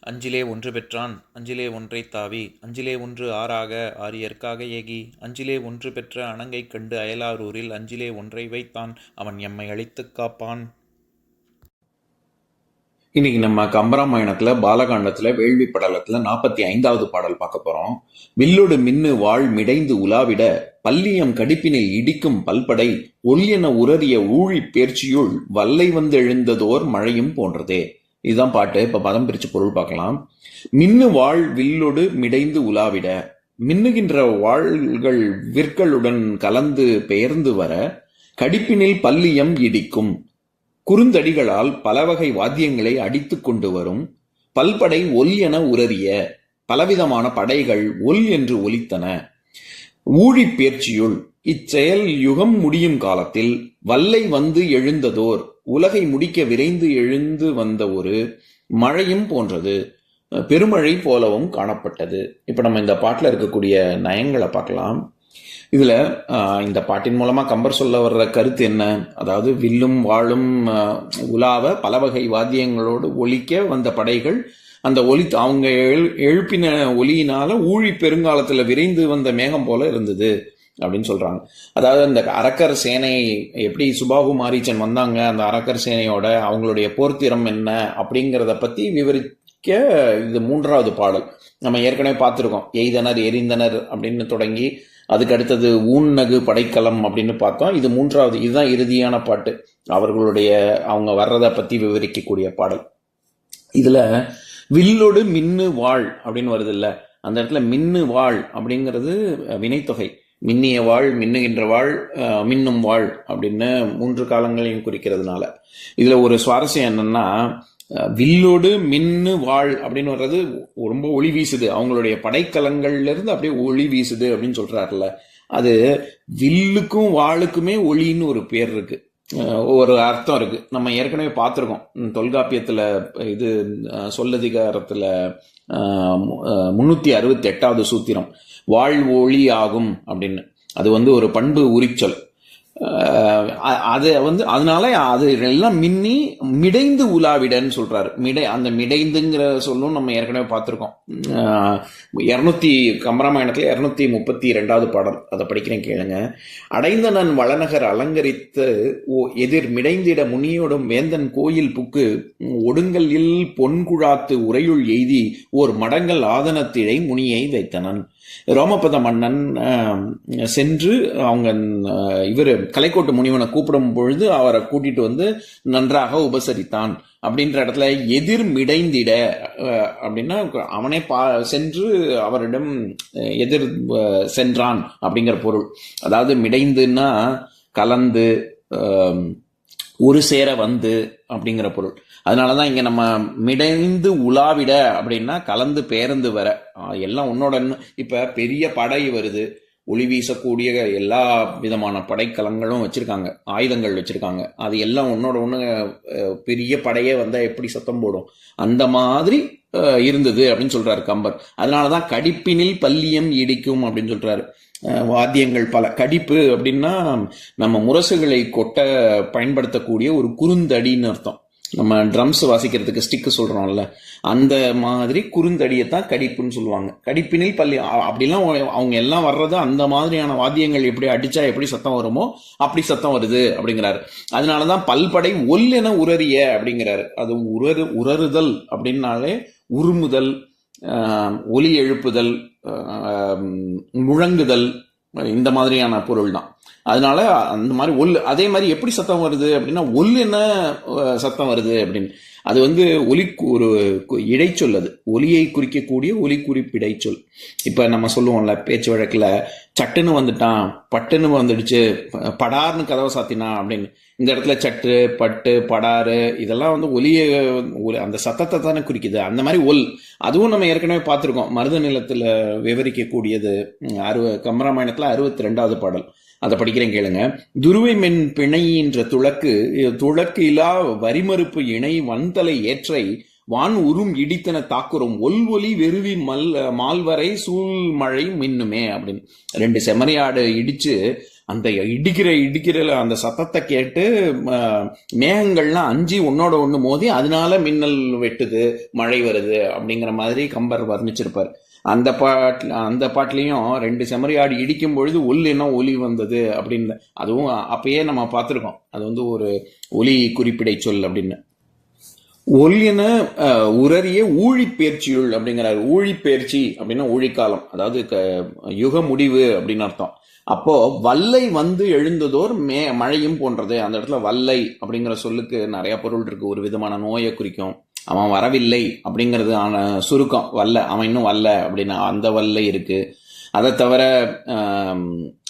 அஞ்சிலே ஒன்று பெற்றான் அஞ்சிலே ஒன்றை தாவி அஞ்சிலே ஒன்று ஆறாக ஆரியற்காக ஏகி அஞ்சிலே ஒன்று பெற்ற அணங்கை கண்டு அயலாரூரில் அஞ்சிலே ஒன்றை வைத்தான் அவன் எம்மை அழித்துக் காப்பான். இன்னைக்கு நம்ம கம்பராமாயணத்துல பாலகாண்டத்துல வேள்வி படலத்துல நாற்பத்தி ஐந்தாவது பாடல் பார்க்க போறோம். வில்லோடு மின்னு வாழ் மிடைந்து உலாவிட பல்லியம் கடிப்பினில் இடிக்கும் பல்படை ஒல்லியென உரறிய ஊழி பேர்ச்சியுள் வல்லை வந்து எழுந்ததோர் மழையும் போன்றதே. இதுதான் பாட்டு. இப்ப பதம் பிரிச்சு பொருள் பார்க்கலாம். மின்னு வாழ் வில்லொடு மிடைந்து உலாவிட. மின்னுகின்ற வாள்கள் விற்களுடன் கலந்து பெயர்ந்து வர. கடிப்பினில் பல்லியம் இடிக்கும். குறுந்தடிகளால் பலவகை வாத்தியங்களை அடித்து கொண்டு வரும். பல்படை ஒல் என உரறிய பலவிதமான படைகள் ஒல் என்று ஒலித்தன. ஊழி பேர்ச்சியுள் இச்செயல் யுகம் முடியும் காலத்தில் வல்லை வந்து எழுந்ததோர். உலகை முடிக்க விரைந்து எழுந்து வந்த ஒரு மழையும் போன்றது. பெருமழை போலவும் காணப்பட்டது. இப்போ நம்ம இந்த பாட்டில் இருக்கக்கூடிய நயங்களை பார்க்கலாம். இதில் இந்த பாட்டின் மூலமாக கம்பர் சொல்ல வர்ற கருத்து என்ன? அதாவது வில்லும் வாழும் உலாவ பல வகை வாத்தியங்களோடு ஒழிக்க வந்த படைகள் அந்த ஒலி அவங்க எழு- எழுப்பின ஒலியினால ஊழி பெருங்காலத்தில் விரைந்து வந்த மேகம் போல இருந்தது. அப்படின்னு சொல்கிறாங்க அதாவது அந்த அரக்கர் சேனை எப்படி சுபாகு மாரீச்சன் வந்தாங்க அந்த அரக்கர் சேனையோட அவங்களுடைய போர்த்திறம் என்ன அப்படிங்கிறத பற்றி விவரிக்க இது மூன்றாவது பாடல். நம்ம ஏற்கனவே பார்த்துருக்கோம். எய்தனர் எரிந்தனர் அப்படின்னு தொடங்கி அதுக்கு அடுத்தது ஊன்னகு படைக்கலம் அப்படின்னு பார்த்தோம். இது மூன்றாவது இதுதான் இறுதியான பாட்டு. அவர்களுடைய அவங்க வர்றதை பற்றி விவரிக்கக்கூடிய பாடல். இதில் வில்லொடு மின்னு வாழ் அப்படின்னு வருது இல்லை? அந்த இடத்துல மின்னு வாழ் அப்படிங்கிறது வினைத்தொகை. மின்னிய வாழ் மின்னுகின்ற வாழ் மின்னும் வாழ் அப்படின்னு மூன்று காலங்களையும் குறிக்கிறதுனால. இதில் ஒரு சுவாரஸ்யம் என்னன்னா வில்லோடு மின்னு வாழ் அப்படின்னு வர்றது ரொம்ப ஒளி வீசுது. அவங்களுடைய படைக்கலங்கள்லேருந்து அப்படியே ஒளி வீசுது அப்படின்னு சொல்கிறாருல அது வில்லுக்கும் வாளுக்குமே ஒளின்னு ஒரு பேர் இருக்குது ஒரு அர்த்தம் இருக்கு. நம்ம ஏற்கனவே பார்த்துருக்கோம். தொல்காப்பியத்தில் இது சொல்லதிகாரத்தில் முன்னூற்றி அறுபத்தி எட்டாவது சூத்திரம். வாழ் ஒளி ஆகும் அப்படின்னு. அது வந்து ஒரு பண்பு உரிச்சொல். அது வந்து அதனால அது எல்லாம் மின்னி மிடைந்து உலாவிடன்னு சொல்றாரு. மிடை அந்த மிடைந்துங்கிற சொல்லும் நம்ம ஏற்கனவே பார்த்துருக்கோம். இரநூத்தி கம்பராமாயணத்தில் இரநூத்தி முப்பத்தி ரெண்டாவது பாடல். அதை படிக்கிறேன் கேளுங்க. அடைந்தனன் வளநகர் அலங்கரித்து ஓ எதிர் மிடைந்திட முனியோடும் வேந்தன் கோயில் புக்கு ஒடுங்கலில் பொன்குழாத்து உரையுள் எய்தி ஓர் மடங்கள் ஆதனத்திழை முனியை வைத்தனன். ரோமபத மன்னன் சென்று அவங்க இவர் கலைக்கோட்டு முனிவனை கூப்பிடும் பொழுது அவரை கூட்டிட்டு வந்து நன்றாக உபசரித்தான். அப்படின்ற இடத்துல எதிர் மிடைந்திட அப்படின்னா அவனே பா சென்று அவரிடம் எதிர் சென்றான் அப்படிங்கிற பொருள். அதாவது மிடைந்துன்னா கலந்து ஒரு சேர வந்து அப்படிங்கிற பொருள். அதனால தான் இங்கே நம்ம மிடைந்து உலாவிட அப்படின்னா கலந்து பேருந்து வர. எல்லாம் உன்னோட இப்போ பெரிய படை வருது. ஒளி வீசக்கூடிய எல்லா விதமான படைக்கலங்களும் வச்சிருக்காங்க. ஆயுதங்கள் வச்சிருக்காங்க. அது எல்லாம் உன்னோட ஒன்று பெரிய படையே வந்தால் எப்படி சத்தம் போடும்? அந்த மாதிரி இருந்தது அப்படின்னு சொல்றாரு கம்பர். அதனால தான் கடிப்பினில் பல்லியம் இடிக்கும் அப்படின்னு சொல்றாரு. வாத்தியங்கள் பல. கடிப்பு அப்படின்னா நம்ம முரசுகளை கொட்ட பயன்படுத்தக்கூடிய ஒரு குறுந்தடின்னு அர்த்தம். நம்ம ட்ரம்ஸ் வாசிக்கிறதுக்கு ஸ்டிக்கு சொல்கிறோம்ல அந்த மாதிரி குறுந்தடியை தான் கடிப்புன்னு சொல்லுவாங்க. கடிப்பினில் பள்ளி அப்படிலாம் அவங்க- எல்லாம் வர்றது அந்த மாதிரியான வாத்தியங்கள் எப்படி அடித்தா எப்படி சத்தம் வருமோ அப்படி சத்தம் வருது அப்படிங்கிறாரு. அதனால தான் பல்படை ஒல் என உரறிய அப்படிங்கிறாரு. அது உரறு உரறுதல் அப்படின்னாலே உருமுதல் ஒலி எழுப்புதல் முழங்குதல் இந்த மாதிரியான பொருள் தான் அதனால அந்த மாதிரி ஒல் அதே மாதிரி எப்படி சத்தம் வருது அப்படின்னா ஒல் என்ன சத்தம் வருது அப்படின்னு. அது வந்து ஒலி கு- ஒரு இடைச்சொல் அது. ஒலியை குறிக்கக்கூடிய ஒலி குறிப்பிடைச்சொல். இப்போ நம்ம சொல்லுவோம்ல பேச்சு வழக்கில் சட்டுன்னு வந்துட்டான் பட்டுன்னு வந்துடுச்சு படார்னு கதவை சாத்தினா அப்படின்னு. இந்த இடத்துல சட்டு பட்டு படாரு இதெல்லாம் வந்து ஒலியை ஒலி- அந்த சத்தத்தை தானே குறிக்குது. அந்த மாதிரி ஒல். அதுவும் நம்ம ஏற்கனவே பார்த்துருக்கோம். மருத நிலத்தில் விவரிக்கக்கூடியது அறுவ கம்பராமாயணத்தில் அறுபத்தி ரெண்டாவது பாடல். அதை படிக்கிறேன் கேளுங்க. துருவை மென் பிணையின்ற துளக்கு துளக்கு இலா வரிமறுப்பு இணை வன்தலை ஏற்றை வான் உரும் இடித்தன தாக்குறும் ஒல் ஒலி வெறுவி மல் மால்வரை சூழ்மழை மின்னுமே அப்படின்னு. ரெண்டு செம்மறியாடு இடிச்சு அந்த இடிக்கிற இடிக்கிற அந்த சத்தத்தை கேட்டு மேகங்கள்லாம் அஞ்சு ஒன்னோட ஒண்ணு மோதி அதனால மின்னல் வெட்டுது மழை வருது அப்படிங்கிற மாதிரி கம்பர் வர்ணிச்சிருப்பார். அந்த பாட்டில் அந்த பாட்டிலையும் ரெண்டு செம்மறியாடு இடிக்கும் பொழுது உள் ஒலி வந்தது அப்படின்னு. அதுவும் அப்பயே நம்ம பார்த்துருக்கோம். அது வந்து ஒரு ஒலி குறிப்பிடை சொல் அப்படின்னு. ஒல்லின உரறிய ஊழிப்பெயர்ச்சியுள் அப்படிங்கிறார். ஊழிப்பெயர்ச்சி அப்படின்னா ஊழிக்காலம். அதாவது க- யுக முடிவு அப்படின்னு அர்த்தம். அப்போ வல்லை வந்து எழுந்ததோர் மே மழையும் போன்றது. அந்த இடத்துல வல்லை அப்படிங்கிற சொல்லுக்கு நிறைய பொருள் இருக்கு. ஒரு விதமான நோயை குறிக்கும். அவன் வரவில்லை அப்படிங்கிறது ஆன சுருக்கம். வல்ல அவன் இன்னும் வரல அப்படின்னு அந்த வல்ல இருக்கு. அதை தவிர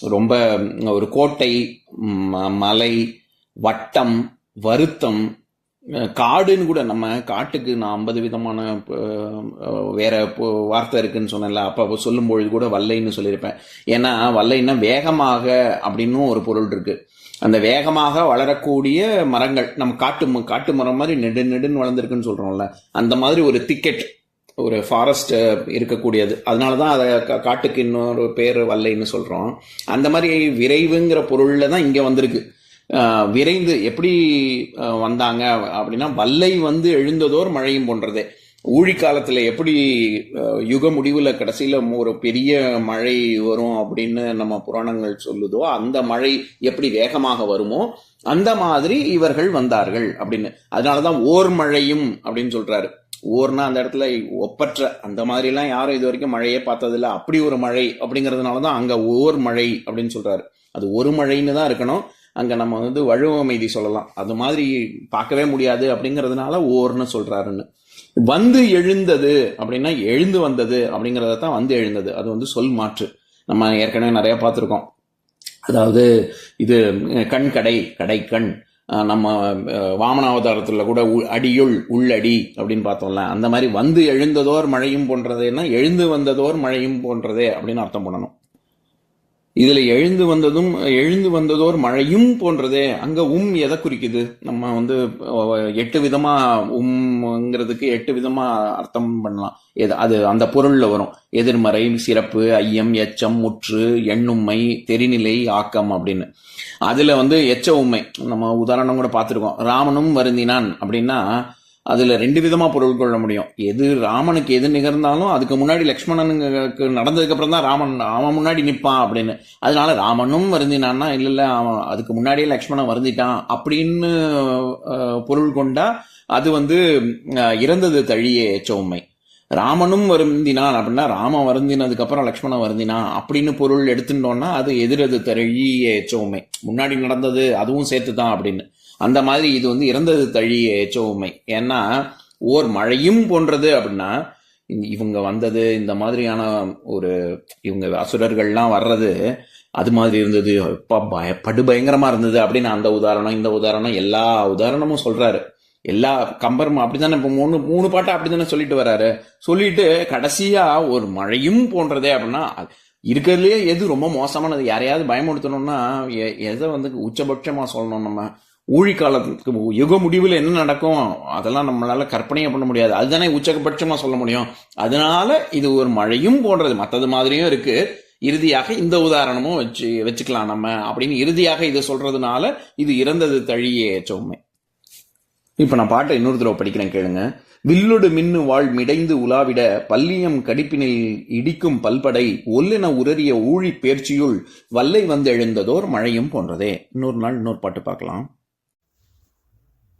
ரொம்ப ஒரு கோட்டை ம- மலை வட்டம் வருத்தம் காடுன்னு கூட நம்ம காட்டுக்கு நான் ஐம்பது விதமான வேற இப்போ வார்த்தை இருக்குன்னு சொன்னேன்ல அப்போ சொல்லும்பொழுது கூட வல்லைன்னு சொல்லியிருப்பேன். ஏன்னா வல்லைன்னா வேகமாக அப்படின்னும் ஒரு பொருள் இருக்கு. அந்த வேகமாக வளரக்கூடிய மரங்கள் நம்ம காட்டு ம- காட்டு மரம் மாதிரி நெடு நெடுன்னு வளர்ந்துருக்குன்னு சொல்றோம்ல அந்த மாதிரி ஒரு திக்கெட் ஒரு ஃபாரஸ்ட் இருக்கக்கூடியது. அதனால தான் அதை கா- காட்டுக்கு இன்னொரு பேர் வல்லைன்னு சொல்றோம். அந்த மாதிரி விரைவுங்கிற பொருள்ல தான் இங்க வந்திருக்கு. விரைந்து எப்படி வந்தாங்க அப்படின்னா வல்லை வந்து எழுந்ததோர் மழையும் போன்றதே. ஊழிக்காலத்துல எப்படி யுக முடிவில் கடைசியில் ஒரு பெரிய மழை வரும் அப்படின்னு நம்ம புராணங்கள் சொல்லுதோ அந்த மழை எப்படி வேகமாக வருமோ அந்த மாதிரி இவர்கள் வந்தார்கள் அப்படின்னு. அதனால தான் ஓர் மழையும் அப்படின்னு சொல்கிறாரு ஓர்னா அந்த இடத்துல ஒப்பற்ற அந்த மாதிரிலாம் யாரும் இது வரைக்கும் மழையே பார்த்ததில்ல. அப்படி ஒரு மழை அப்படிங்கறதுனாலதான் அங்கே ஓர் மழை அப்படின்னு சொல்கிறாரு அது ஒரு மழைன்னு தான் இருக்கணும். அங்கே நம்ம வந்து வழுவமைதி சொல்லலாம். அது மாதிரி பார்க்கவே முடியாது அப்படிங்கிறதுனால ஓர்னு சொல்கிறாருன்னு வந்து எழுந்தது அப்படின்னா எழுந்து வந்தது அப்படிங்கிறத தான் வந்து எழுந்தது. அது வந்து சொல் மாற்று. நம்ம ஏற்கனவே நிறையா பார்த்துருக்கோம். அதாவது இது கண் கடை கடை கண். நம்ம வாமனாவதாரத்தில் கூட அடியுள் உள்ளடி அப்படின்னு பார்த்தோம்ல. அந்த மாதிரி வந்து எழுந்ததோர் மழையும் போன்றதேன்னா எழுந்து வந்ததோர் மழையும் போன்றதே அப்படின்னு அர்த்தம் பண்ணணும். இதுல எழுந்து வந்ததும் எழுந்து வந்ததோர் மழையும் போன்றதே. அங்க உம் எதை குறிக்குது? நம்ம வந்து எட்டு விதமா உம்ங்கிறதுக்கு எட்டு விதமா அர்த்தம் பண்ணலாம். எது அது அந்த பொருள்ல வரும். எதிர்மறை சிறப்பு ஐயம் எச்சம் முற்று எண்ணுமை தெரிநிலை ஆக்கம் அப்படின்னு. அதுல வந்து எச்ச உண்மை நம்ம உதாரணம் கூட பார்த்துருக்கோம். ராமனும் வருந்தினான் அப்படின்னா அதில் ரெண்டு விதமாக பொருள் கொள்ள முடியும். எது ராமனுக்கு எது நிகழ்ந்தாலும் அதுக்கு முன்னாடி லக்ஷ்மணனுக்கு நடந்ததுக்கப்புறம் தான் ராமன் அவன் முன்னாடி நிற்பான் அப்படின்னு. அதனால ராமனும் வருந்தினான்னா இல்லை இல்லை அவன் அதுக்கு முன்னாடியே லக்ஷ்மணன் வருந்திட்டான் அப்படின்னு பொருள் கொண்டா அது வந்து இறந்தது தழியே எச்ச ராமனும் வருந்தினான் அப்படின்னா ராமன் வருந்தினதுக்கப்புறம் லக்ஷ்மணன் வருந்தினான் அப்படின்னு பொருள் எடுத்துட்டோம்னா அது எதிரது தழிய சோமை முன்னாடி நடந்தது அதுவும் சேர்த்து தான் அப்படின்னு. அந்த மாதிரி இது வந்து இறந்தது தழிய எச்ச உண்மை ஏன்னா ஓர் மழையும் போன்றது அப்படின்னா இவங்க வந்தது இந்த மாதிரியான ஒரு இவங்க அசுரர்கள்லாம் வர்றது அது மாதிரி இருந்தது. அப்பா பய படு பயங்கரமா இருந்தது அப்படின்னு அந்த உதாரணம் இந்த உதாரணம் எல்லா உதாரணமும் சொல்றாரு. எல்லா கம்பரும் அப்படித்தானே இப்போ மூணு மூணு பாட்டை அப்படித்தானே சொல்லிட்டு வராரு. சொல்லிட்டு கடைசியா ஒரு மழையும் போன்றதே அப்படின்னா இருக்கிறதுலேயே எது ரொம்ப மோசமானது? யாரையாவது பயமுடுத்தணும்னா எ- எதை வந்து உச்சபட்சமா சொல்லணும் நம்ம? ஊழிக்காலத்துக்கு யுக முடிவில் என்ன நடக்கும்? அதெல்லாம் நம்மளால் கற்பனையே பண்ண முடியாது. அதுதானே உச்சகபட்சமாக சொல்ல முடியும். அதனால இது ஒரு மழையும் போன்றது. மற்றது மாதிரியும் இருக்குது இறுதியாக இந்த உதாரணமும் வச்சு வச்சுக்கலாம் நம்ம அப்படின்னு இறுதியாக இதை சொல்றதுனால இது இறந்தது தழியே சொம்மை இப்போ நான் பாட்டை இன்னொரு தடவை படிக்கிறேன் கேளுங்க. வில்லொடு மின்னு வாழ் மிடைந்து உலாவிட பல்லியம் கடிப்பினில் இடிக்கும் பல்படை ஒல்லென உரறிய ஊழி பேர்ச்சியுள் வல்லை வந்து எழுந்ததோர் மழையும் போன்றதே. இன்னொரு நாள் இன்னொரு பாட்டு பார்க்கலாம்.